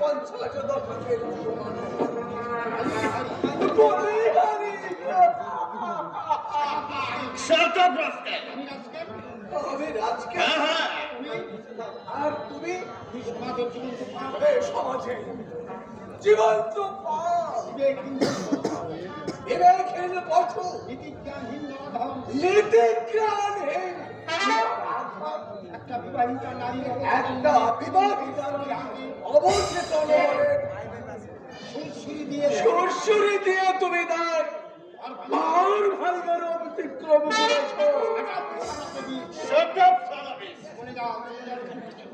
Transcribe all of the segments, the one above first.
পঞ্চাশ দশকের! আমি রাজকে আর তুমি সমাজে জীবন্ত বিবেকহীন পশু নীতিজ্ঞানহীন একটা বিবাহিতা নারী একটা বিবাহিতা অবচেতন সুরসুরি দিয়ে সুরসুরি দিয়ে তুমি তার মার ভাইয়ের অতিক্রম করেছ। Shut up, Salamis! বলে দাও।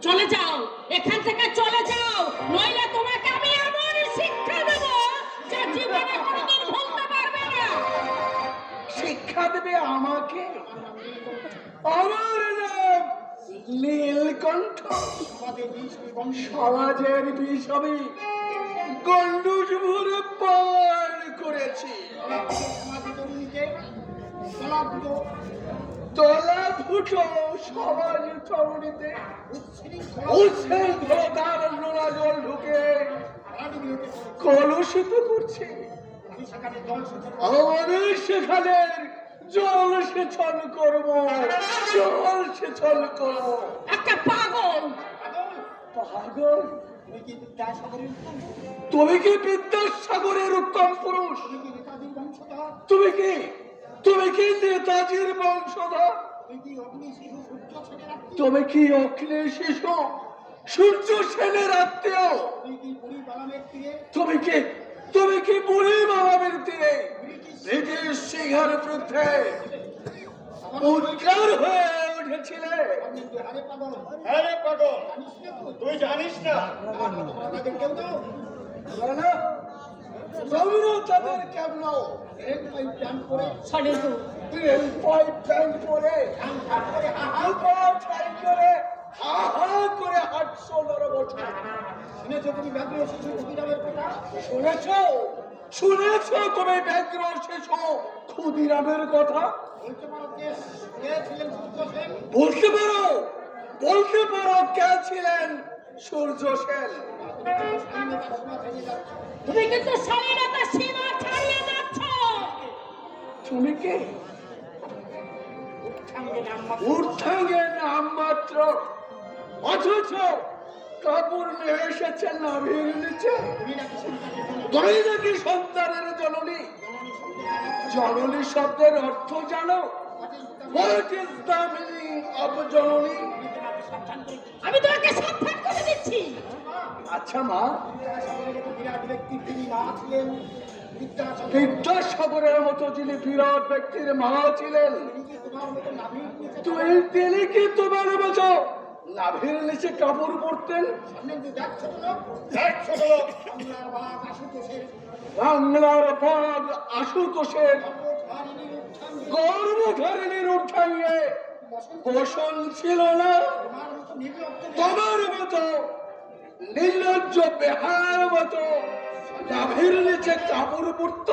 চলে যাও এখান থেকে চলে যাও। নইলে তোমাকে আমি এমন শিক্ষা দেব যা জীবনে কোনোদিন ভুলতে পারবে না। শিক্ষা দেবে আমাকে? আমার নীলকণ্ঠ। আমাদের সমাজের বিষ আমি গন্ডুস ভরে পান করেছি। সমাজে তলা ফুটো সমাজ তরুণীতে উচ্ছৃঙ্খলা উচ্ছৃঙ্খলতার নোনা জল ঢুকে কলুষিত করছে। আমি সেখানে জল সেচন করব জল সেচন করব। একটা পাগল। পাগল? তুমি কি বিদ্যাসাগরের উত্তম পুরুষ? তুমি কি তুমি কি নেতাজির বংশধর? তুমি কি? অগ্নি শিশু সূর্য অখিলে শিশু সূর্য সেনের আত্মীয়? তুমি কি তুমি কি বুড়ি মামাবের তীরে ব্রিটিশ সিংহের বিরুদ্ধে উদ্গার হয়ে উঠেছিলে। আরে পাগল তুই জানিস না? তোমরা তাদের কেমন করে হাঁটছো নরবছর শুনেছো তুমি শুনেছ? শুনেছ তুমি ব্যাঘ্র শেষ ক্ষুদিরামের কথা? বলতে পারো বলতে পারো কে ছিলেন সূর্য সেন। তুমি কিন্তু স্বাধীনতার সীমা ছাড়িয়ে যাচ্ছ। তুমি কে? নাম মাত্র। অথচ কাপড় নিয়ে এসেছে নাভির নিচে। তুমি নাকি সন্তানের জননী? জননী শব্দের অর্থ জানো? What is the meaning of জননী? আমি তোমাকে সাবধান করে দিচ্ছি। আচ্ছা মা। বিদ্যাসাগরের মতো যিনি বিরাট ব্যক্তির মা ছিলেন তুই তিনি নাভির নিচে কাপড় পরতেন। বাংলার আশুতোষের। উঠাইয়ে বসন ছিল না। তোমার মতো নির্লজ্জ বেহার মতো। নাভির নিচে কাপড় পরত।